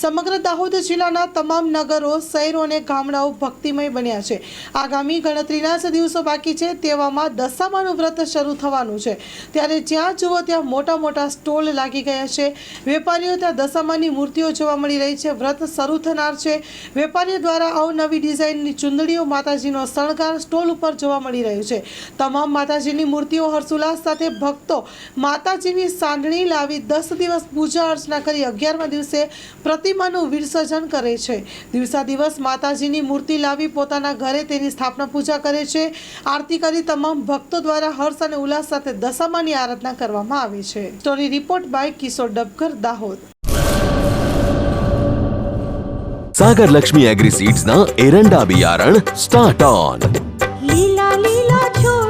સમગ્ર દાહોદ જિલ્લાના તમામ નગરો, શહેરો અને ગામડાઓ ભક્તિમય બન્યા છે. આગામી ગણતરીના જ દિવસો બાકી છે. તેવામાં દશામાનું વ્રત શરૂ થવાનું છે. ત્યારે જ્યાં જુઓ ત્યાં મોટા મોટા સ્ટોલ લાગી ગયા છે. વેપારીઓ ત્યાં દશામાની મૂર્તિઓ જોવા મળી રહી છે. વ્રત શરૂ થનાર છે. વેપારીઓ દ્વારા અવનવી ડિઝાઇનની ચૂંદડીઓ માતાજીનો શણગાર સ્ટોલ ઉપર જોવા મળી રહ્યું છે. તમામ માતાજીની મૂર્તિઓ હર્ષોલ્લાસ સાથે ભક્તો માતાજીની સાંઢણી લાવી દસ દિવસ પૂજા અર્ચના કરી અગિયારમા દિવસે પ્રતિમાનું વિસર્જન કરે છે. દિવસા દિવસ માતાજીની મૂર્તિ લાવી પોતાના ઘરે તેની સ્થાપના પૂજા કરે છે. આરતી કરી તમામ ભક્તો દ્વારા હર્ષ અને ઉલ્લાસ સાથે દશામાની આરાધના કરવામાં આવે છે. Story report by Kishor Dabkar Dahod. Sagar Lakshmi agri સીડ્સના એરંડા બિયારણ સ્ટાર્ટ ઓન લીલા લીલા છોડ